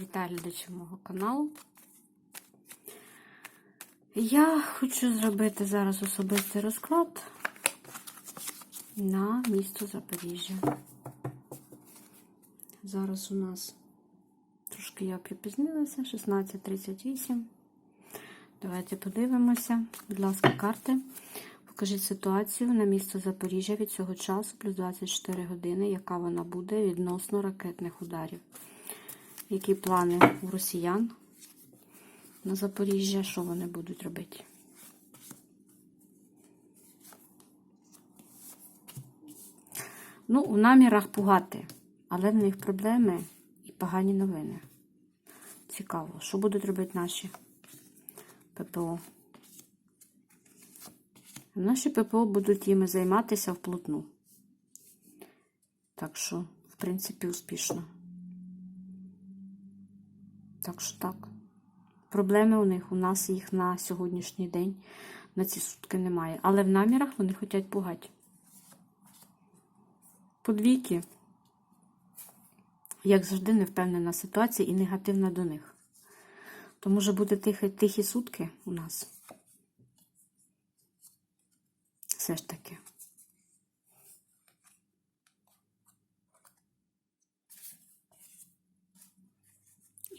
Вітаю глядачів мого каналу. Я хочу зробити зараз особистий розклад на місто Запоріжжя. Зараз у нас трошки я припізнилася, 16.38. Давайте подивимося. Будь ласка, карти. Покажіть ситуацію на місто Запоріжжя від цього часу, плюс 24 години, яка вона буде відносно ракетних ударів. Які плани у росіян на Запоріжжя, що вони будуть робити? Ну, у намірах пугати, але в них проблеми і погані новини. Цікаво, що будуть робити наші ППО? Наші ППО будуть їми займатися вплотну. Так що, в принципі, успішно. Так що так. Проблеми у них, у нас їх на сьогоднішній день, на ці сутки немає. Але в намірах вони хочуть пугати. Подвійки, як завжди, невпевнена ситуація і негативна до них. То може бути тихі, тихі сутки у нас. Все ж таки.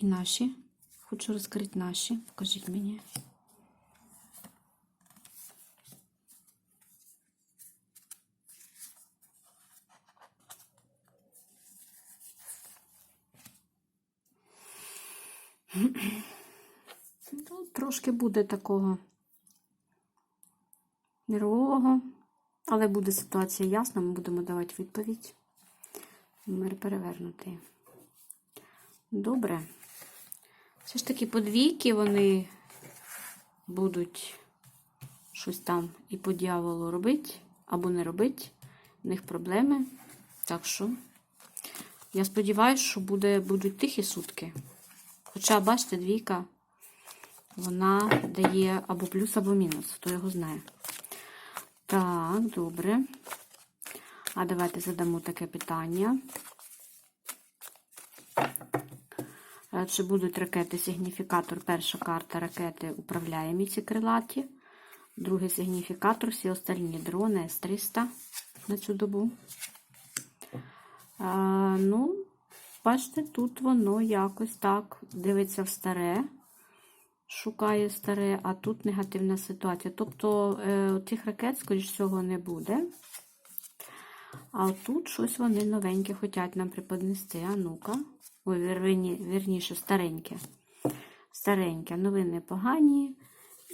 І наші. Хочу розкрити наші. Покажіть мені. Ну, трошки буде такого нервового, але буде ситуація ясна, ми будемо давати відповідь. Мир перевернутий. Добре. Все ж таки подвійки вони будуть щось там і по дьяволу робити, або не робити. В них проблеми. Так що, я сподіваюся, що буде, будуть тихі сутки. Хоча, бачите, двійка, вона дає або плюс, або мінус, хто його знає. Так, добре. А давайте задамо таке питання. Чи будуть ракети сигніфікатор? Перша карта ракети управляємі ці крилаті. Другий сигніфікатор, всі остальні дрони С-300 на цю добу. А, ну, бачите, тут воно якось так дивиться в старе, шукає старе, а тут негативна ситуація. Тобто е, тих ракет, скоріш всього, не буде. А тут щось вони новеньке хочуть нам преподнести. А ну-ка. Ой, верні, верніше, стареньке. Стареньке. Новини погані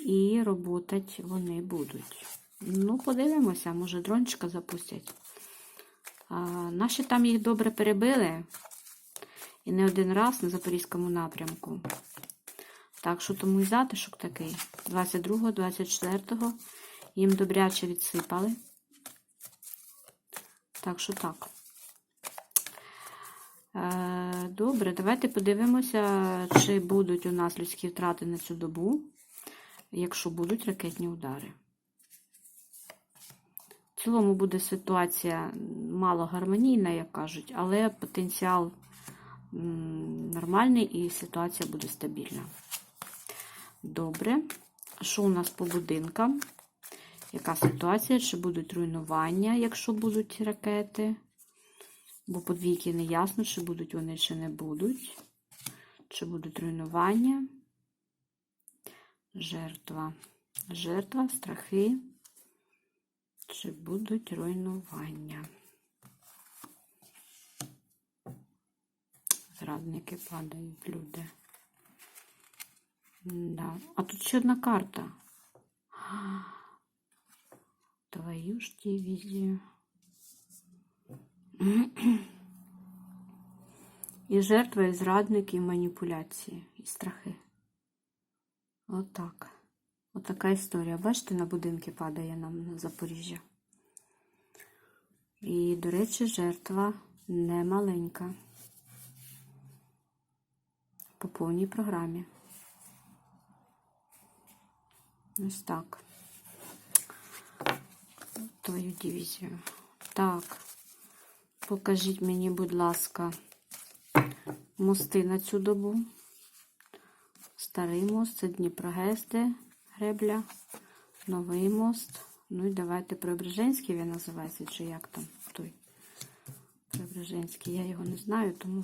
і роботать вони будуть. Ну, подивимося, може дрончика запустять. А, Наші там їх добре перебили. І не один раз на Запорізькому напрямку. Так що тому і затишок такий. 22-го, 24-го їм добряче відсипали. Так що так. Е, добре, давайте подивимося, чи будуть у нас людські втрати на цю добу, якщо будуть ракетні удари. В цілому буде ситуація мало гармонійна, як кажуть, але потенціал нормальний і ситуація буде стабільна. Добре. Що у нас по будинкам? Яка ситуація? Чи будуть руйнування, якщо будуть ракети? Бо подвійки не ясно, чи будуть вони, чи не будуть. Чи будуть руйнування. Жертва. Жертва, страхи. Чи будуть руйнування? Зрадники падають люди. Да. А тут ще одна карта. Твою ж дивізію. І жертва, і зрадники, і маніпуляції, і страхи. Отак. Отака історія. Бачите, на будинки падає нам на Запоріжжя. І, до речі, жертва не маленька. По повній програмі. Ось так. Твою дивізію. Так. Покажіть мені, будь ласка, мости на цю добу. Старий мост, це Дніпрогезде, гребля, новий мост. Ну і давайте Преображенський він називається, чи як там той Преображенський. Я його не знаю, тому.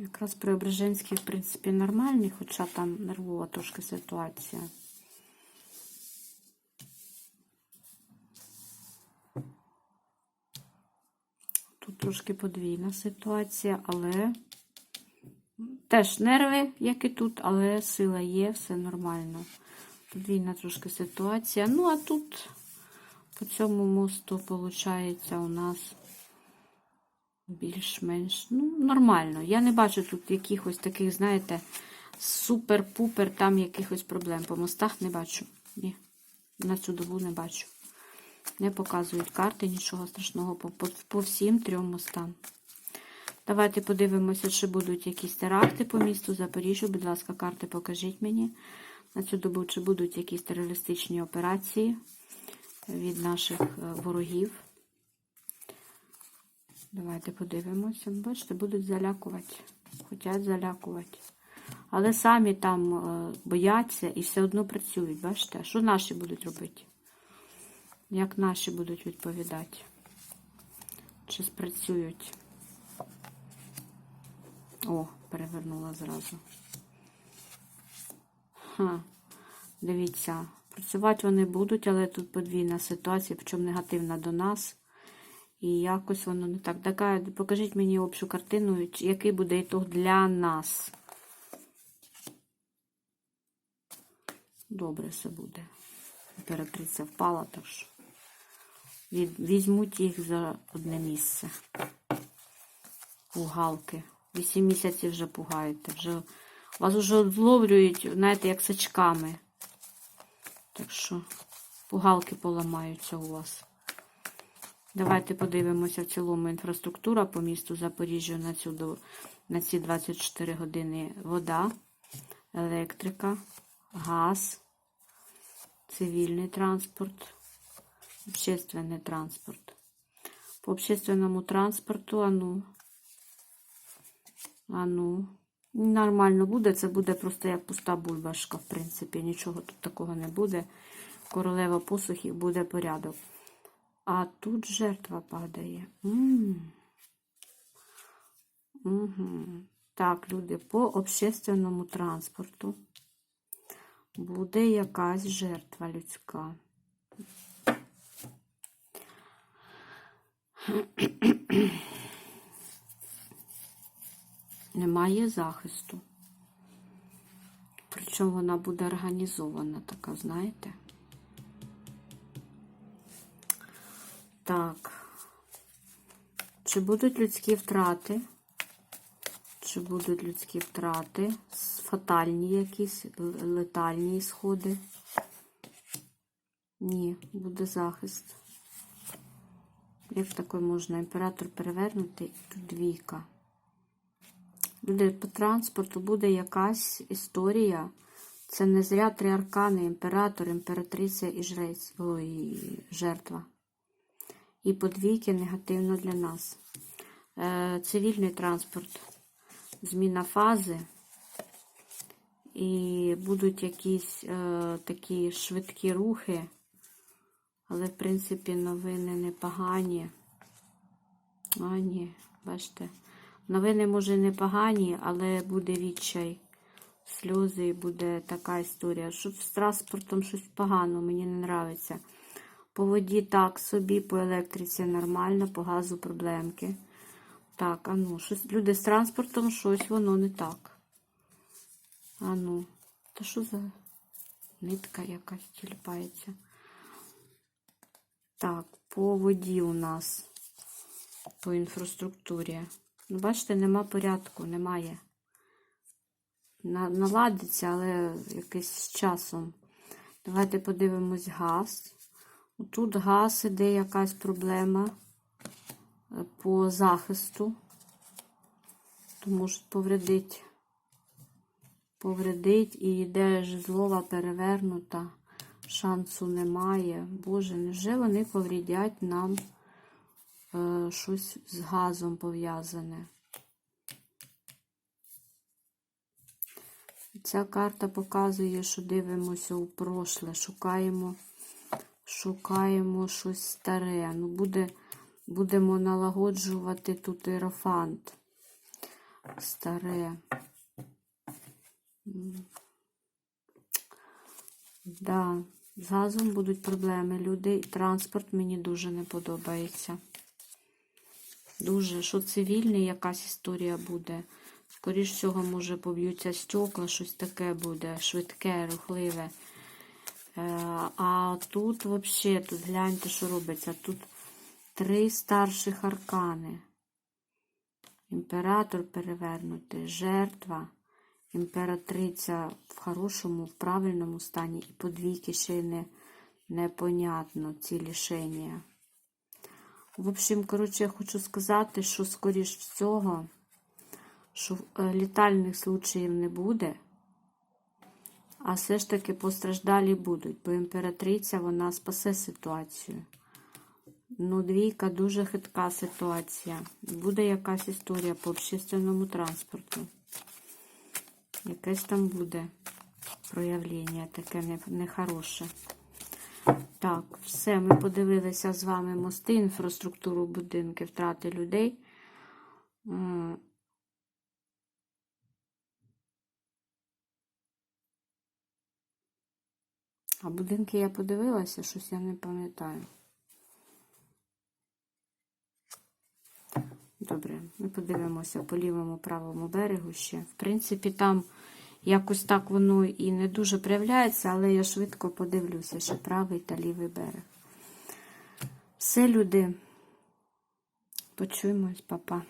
Якраз Преображенський, в принципі, нормальний, хоча там нервова трошки ситуація. Тут трошки подвійна ситуація, але теж нерви, як і тут, але сила є, все нормально. Подвійна трошки ситуація. Ну, а тут по цьому мосту, виходить, у нас більш-менш ну, нормально. Я не бачу тут якихось таких, знаєте, супер-пупер там якихось проблем. По мостах не бачу. Ні. На цю добу не бачу. Не показують карти, нічого страшного по, по, по всім трьом мостам. Давайте подивимося, чи будуть якісь теракти по місту Запоріжжя. Будь ласка, карти покажіть мені. На цю добу, чи будуть якісь терористичні операції від наших е, ворогів. Давайте подивимося. Бачите, будуть залякувати. Хочуть залякувати. Але самі там е, бояться і все одно працюють. Бачите? Що наші будуть робити? Як наші будуть відповідати? Чи спрацюють? О, перевернула зразу. Ха, дивіться, працювати вони будуть, але тут подвійна ситуація, причому негативна до нас. І якось воно не так. Така, покажіть мені общу картину, який буде ітог для нас. Добре все буде. Імператриця впала, так що візьмуть їх за одне місце. Пугалки. Вісім місяців вже пугаєте. Вже, вас вже зловлюють, знаєте, як сачками. Так що пугалки поламаються у вас. Давайте подивимося в цілому інфраструктура по місту Запоріжжя на, цю, на ці 24 години вода, електрика, газ, цивільний транспорт, общественний транспорт. По общественному транспорту, ану, ану, нормально буде, це буде просто як пуста бульбашка, в принципі, нічого тут такого не буде. Королева посухів буде порядок. А тут жертва падає. Угу. Так, люди, по общественному транспорту буде якась жертва людська. Немає захисту. Причому вона буде організована така, знаєте? Так. Чи будуть людські втрати? Чи будуть людські втрати? Фатальні якісь, летальні сходи? Ні, буде захист. Як таке можна? Імператор перевернути тут двійка. Люди, по транспорту буде якась історія. Це не зря три аркани, імператор, імператриця і жрець, ой, жертва і подвійки негативно для нас. Е, цивільний транспорт, зміна фази, і будуть якісь е, такі швидкі рухи, але, в принципі, новини непогані. А, ні, бачите. Новини, може, непогані, але буде відчай, сльози і буде така історія. Що з транспортом щось погано, мені не подобається. По воді так собі, по електриці нормально, по газу проблемки. Так, а ну, щось, люди з транспортом щось воно не так. А ну, та що за нитка якась тіліпається? Так, по воді у нас, по інфраструктурі. Ну, бачите, нема порядку, немає. На- Наладиться, але якийсь з часом. Давайте подивимось газ. Тут газ іде якась проблема е, по захисту. То можуть повредити. Повредить і йде жезлова перевернута. Шансу немає. Боже, невже вони повредять нам е, щось з газом пов'язане? Ця карта показує, що дивимося у прошле, шукаємо, шукаємо щось старе. Ну, буде, будемо налагоджувати тут іерофант. Старе. Да, з газом будуть проблеми. Люди, транспорт мені дуже не подобається. Дуже, що цивільний якась історія буде. Скоріш всього, може, поб'ються стекла, щось таке буде, швидке, рухливе. Е, а тут взагалі, тут гляньте, що робиться. Тут три старших аркани. Імператор перевернутий, жертва, імператриця в хорошому, в правильному стані, і подвійки ще не, непонятно ці лішення. В общем, коротше, я хочу сказати, що скоріш всього, що е, літальних случаїв не буде, а все ж таки постраждалі будуть, бо імператриця вона спасе ситуацію. Ну, двійка дуже хитка ситуація. Буде якась історія по общественному транспорту. Якесь там буде проявлення таке нехороше. Так, все, ми подивилися з вами мости, інфраструктуру будинки, втрати людей. А будинки я подивилася, щось я не пам'ятаю. Добре, ми подивимося по лівому правому берегу ще. В принципі, там якось так воно і не дуже проявляється, але я швидко подивлюся, ще правий та лівий берег. Все, люди. Почуємось, папа.